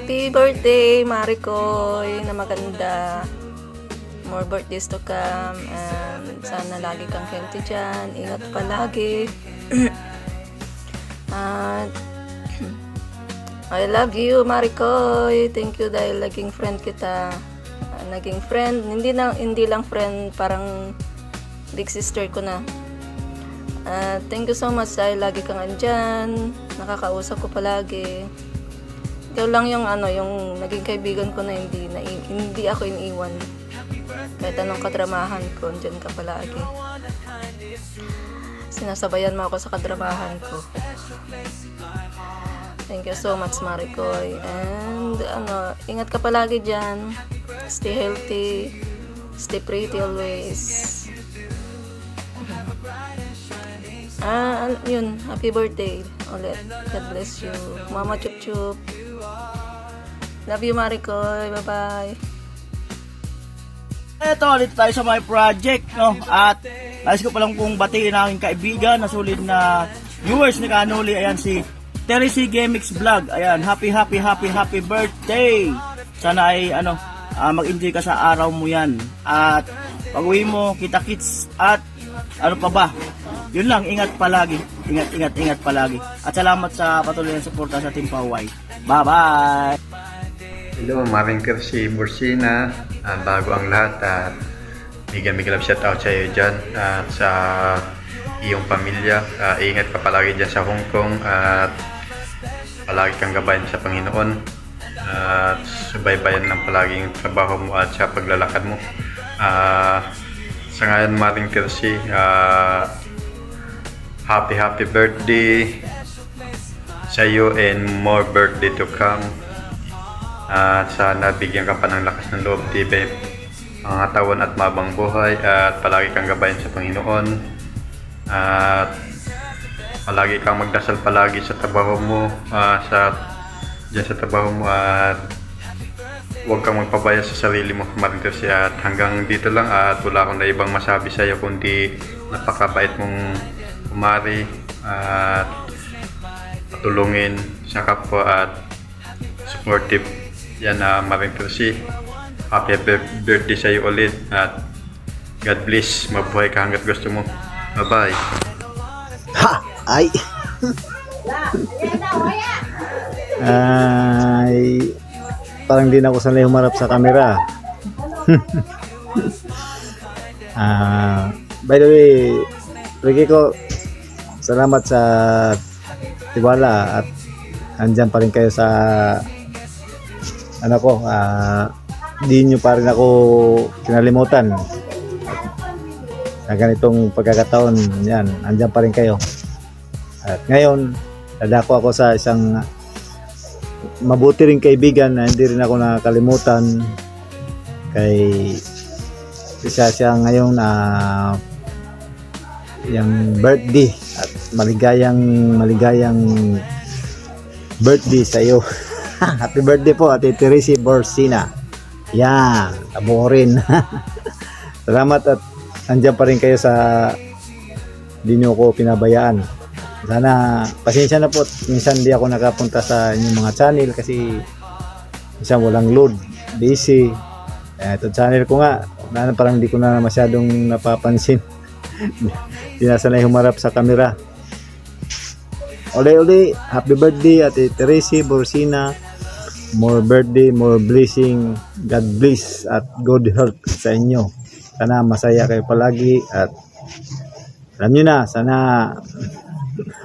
birthday, Marikoy, na maganda. More birthdays to come. And sana lagi kang healthy dyan. Ingat palagi. At I love you, Marikoy. Thank you dahil naging friend kita. Ah, naging friend, hindi na hindi lang friend, parang big sister ko na. Ah, thank you so much dahil lagi kang andyan. Nakakausap ko palagi. Ikaw lang yung ano, yung naging kaibigan ko na hindi na hindi ako iniwan. Kahit anong kadramahan ko, andyan ka palagi. Sinasabayan mo ako sa kadramahan ko. Thank you so much, Marikoy. And, ano, ingat ka palagi dyan. Stay healthy. Stay pretty always. Ah, yun. Happy birthday ulit. God bless you. Mama Chup Chup. Love you, Marikoy. Bye-bye. Ito, ulit tayo sa my project, no? At nais ko palang kong batiin ang aking kaibigan na sulit na viewers ni Kanuli. Ayan si Teresi Gamix Vlog. Ayan, happy, happy, happy, happy birthday! Sana ay, ano, ah, mag-enjoy ka sa araw mo yan. At pag uwi mo, kita kits at ano pa ba? Yun lang, ingat palagi. Ingat, ingat, ingat palagi. At salamat sa patuloy na suporta sa Team Paway. Bye-bye! Hello, Maring si Bursina. Ah, bago ang lahat at bigyan bigyan love shoutout sa iyo dyan at sa iyong pamilya. Ah, ingat ka palagi dyan sa Hong Kong at palagi kang gabayan sa Panginoon at subaybayan ng palaging trabaho mo at sa paglalakad mo. Ah, sa ngayon, Maring Kirsi, ah, happy happy birthday sa iyo and more birthday to come. At sana bigyan ka pa ng lakas ng loob, tibay, ang katawan at mabang buhay at palagi kang gabayan sa Panginoon. At palagi kang magdasal palagi sa trabaho mo, ah, sa diyan sa trabaho mo at huwag kang magpabaya sa sarili mo, Marinter siya. At hanggang dito lang at wala akong na ibang masabi sa iyo kundi napakabait mong kumari at patulungin sa kapwa at supportive yan na Maring Percy. Happy bir- birthday sa iyo ulit at God bless. Mabuhay ka hanggat gusto mo. Bye-bye. Ha! Ay! Ay, parang di na ako sanay humarap sa camera. Ah, by the way, Ricky ko, salamat sa tiwala at andyan pa rin kayo sa ano ko, ah, di nyo pa rin ako kinalimutan. Sa ganitong pagkakataon, yan, andyan pa rin kayo. At ngayon, dadako ako sa isang mabuti ring kaibigan na hindi rin ako nakakalimutan kay isa siya ngayon na yung birthday at maligayang maligayang birthday sa iyo. Happy birthday po Ate Teresi Borsina. Yan, tabo rin. Salamat at andyan pa rin kayo sa di nyo ko pinabayaan. Sana, pasensya na po. Minsan di ako nakapunta sa inyong mga channel kasi minsan walang load, busy. Eh, ito channel ko nga, na parang di ko na masyadong napapansin. di na sanay humarap sa camera. Uli-uli, happy birthday Ate Teresi Borsina. More birthday, more blessing. God bless at good health sa inyo. Sana masaya kayo palagi at alam nyo na, sana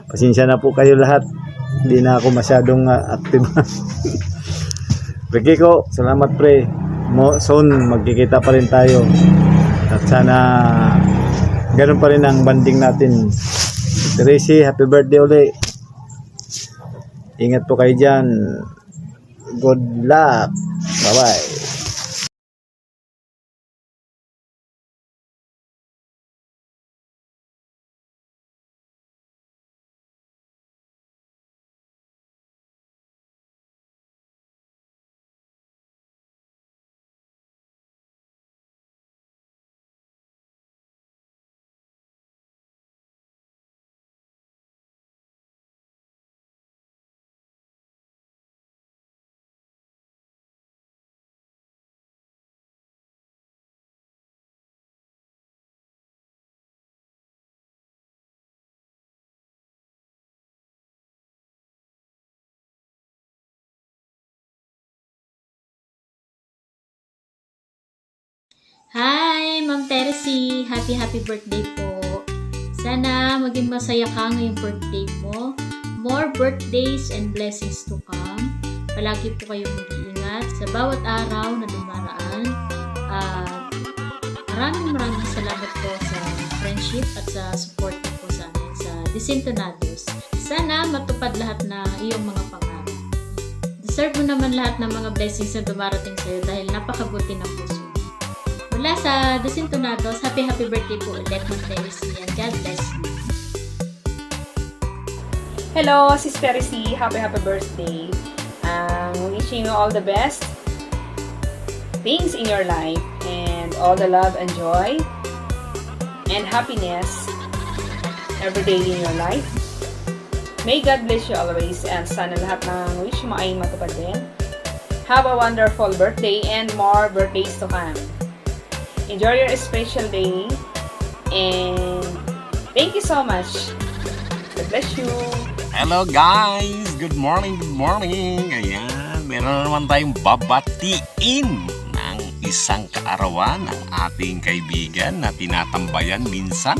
pasensya na po kayo lahat. Hindi na ako masyadong uh, active. Ricky ko, salamat pre. Mo, soon, magkikita pa rin tayo. At sana ganun pa rin ang banding natin. Tracy, happy birthday ulit. Ingat po kayo dyan. Good luck. Bye-bye. Hi, Ma'am Teresy! Happy, happy birthday po! Sana maging masaya ka ngayong birthday mo. More birthdays and blessings to come. Palagi po kayong mag-iingat sa bawat araw na dumaraan. At maraming maraming salamat po sa friendship at sa support po sa amin sa Desintonados. Sana matupad lahat na iyong mga pangarap. Deserve mo naman lahat ng mga blessings na dumarating sa'yo dahil napakabuti ng puso. Mula sa Desintonados, happy happy birthday po ulit, Ma'am and God bless you. Hello, Sister C. Happy, happy birthday. Um, wishing you all the best things in your life and all the love and joy and happiness every day in your life. May God bless you always and sana lahat ng wish mo ay matupad din. Have a wonderful birthday and more birthdays to come. Enjoy your special day and thank you so much. God bless you. Hello guys! Good morning, good morning! Ayan, meron na naman tayong babatiin ng isang kaarawan ng ating kaibigan na tinatambayan minsan.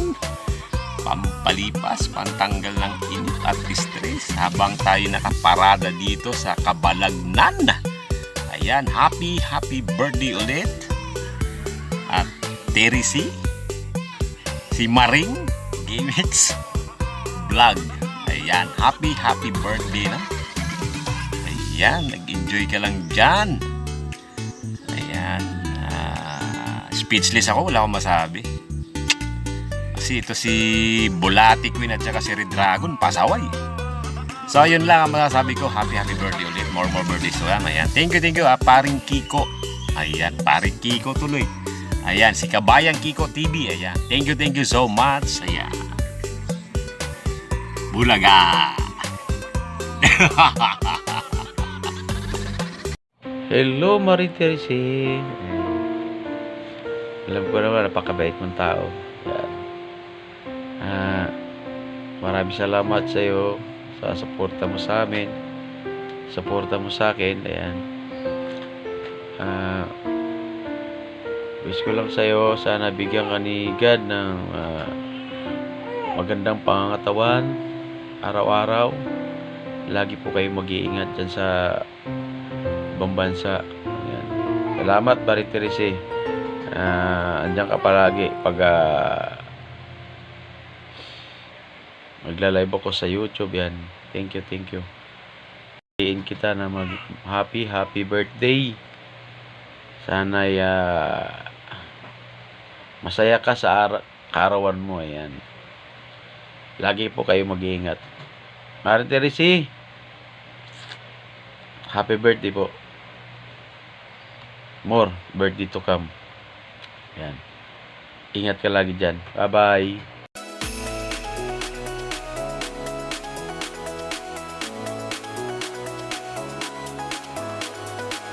Pampalipas, pantanggal ng init at stress habang tayo nakaparada dito sa Kabalagnan. Ayan, happy, happy birthday ulit. At Teresi, si Maring Gimmicks Vlog. Ayan, happy, happy birthday na. Ayan, nag-enjoy ka lang dyan. Ayan, ah, speechless ako, wala akong masabi. Kasi ito si Bulati Queen at saka si Red Dragon, pasaway. So, yun lang ang masasabi ko. Happy, happy birthday ulit. More, more birthdays to come. Ayan, thank you, thank you. Ah, paring Kiko. Ayan, paring Kiko tuloy. Ayan, si Kabayang Kiko TV. Ayan, thank you, thank you so much. Ayan. Bulaga! Hello, Marie Teresi. Alam ko naman, napakabait mong tao. Yan. Ah, maraming salamat sa iyo sa suporta mo sa amin. Suporta mo sa akin. Ayan. Ah, wish ko lang sa iyo, sana bigyan ka ni God ng ah, magandang pangangatawan araw-araw. Lagi po kayo mag-iingat dyan sa ibang bansa. Ayan. Salamat, Marie Teresi. Ah, andyan ka palagi pag ah, magla-live ako sa YouTube yan. Thank you, thank you. Happyin kita na mag happy, happy birthday. Sana ah, masaya ka sa ara- kaarawan mo. Ayan. Lagi po kayo mag-iingat. Marie Teresi, happy birthday po. More birthday to come. Yan. Ingat ka lagi dyan. Bye-bye.